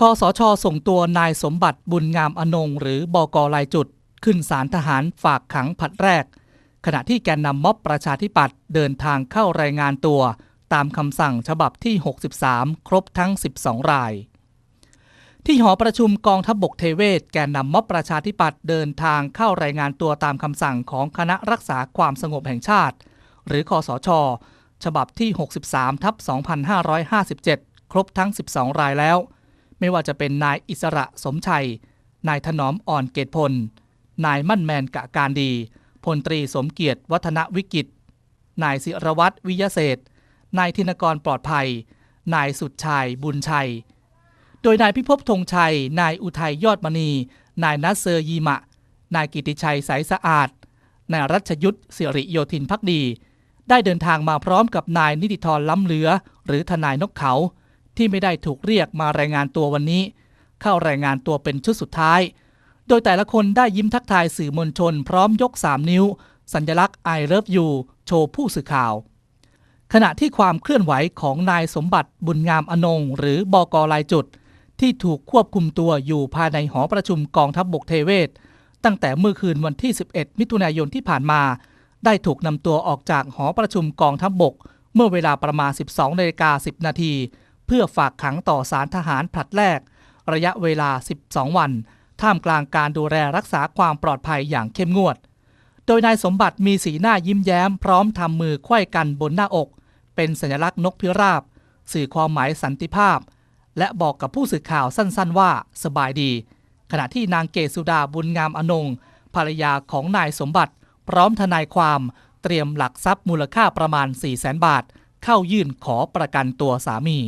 คอสชส่งตัวนายสมบัติบุญงามอนงหรือบอกลายจุด ขึ้นศาลทหารฝากขังผัดแรก ขณะที่แกนนำม็อบประชาธิปัตย์เดินทางเข้ารายงานตัว ตามคำสั่งฉบับที่ 63 ครบทั้ง 12 ราย ที่หอประชุมกองทัพบบกเทเวศ แกนนำม็อบประชาธิปัตย์เดินทางเข้ารายงานตัวตามคำสั่งของคณะรักษาความสงบแห่งชาติ หรือคอสช ฉบับที่ 63ทับ2557 ครบทั้ง 12 รายแล้ว ไม่ว่าจะเป็นนายอิสระสมชัย นายถนอมอ่อนเกตพล นายมั่นแมนกะการดี พลตรีสมเกียรติวัฒนวิกิต นายศิรวัตรวิยเศษ นายธินกรปลอดภัย นายสุดชัยบุญชัย โดยนายพิภพธงชัย นายอุทัยยอดมณี นายนัสเซอร์ยีมะ นายกิติชัยสายสะอาด นายรัชยุทธสิริโยธินพักดี ได้เดินทางมาพร้อมกับนายนิติธรล้ำเหลือ หรือทนายนกเขา ที่ไม่ได้ถูกเรียกมารายงานตัววันนี้ เข้ารายงานตัวเป็นชุดสุดท้าย โดยแต่ละคนได้ยิ้มทักทายสื่อมวลชน พร้อมยก 3 นิ้ว สัญลักษณ์ I love you โชว์ผู้สื่อข่าว ขณะที่ความเคลื่อนไหวของนายสมบัติบุญงามอนง หรือบอกลายจุด ที่ถูกควบคุมตัวอยู่ภายในหอประชุมกองทัพบบกเทเวศตั้งแต่เมื่อคืนวันที่ 11 มิถุนายนที่ผ่านมา ได้ถูกนำตัวออกจากหอประชุมกองทัพบบก เมื่อเวลาประมาณ 12นาฬิกา10 นาที เพื่อฝากขังต่อสารทหารผลัดแรก ระยะเวลา 12 วัน ท่ามกลางการดูแลรักษาความปลอดภัยอย่างเข้มงวด โดยนายสมบัติมีสีหน้ายิ้มแย้ม พร้อมทำมือไขว้กันบนหน้าอก เป็นสัญลักษณ์นกพิราบ สื่อความหมายสันติภาพ และบอกกับผู้สื่อข่าวสั้นๆ ว่าสบายดี ขณะที่นางเกสุดาบุญงามอนงภรรยาของนายสมบัติ พร้อมทนายความเตรียมหลักทรัพย์มูลค่าประมาณ 4 0 0 0 0 0 บาท เข้ายื่นขอประกันตัวสามี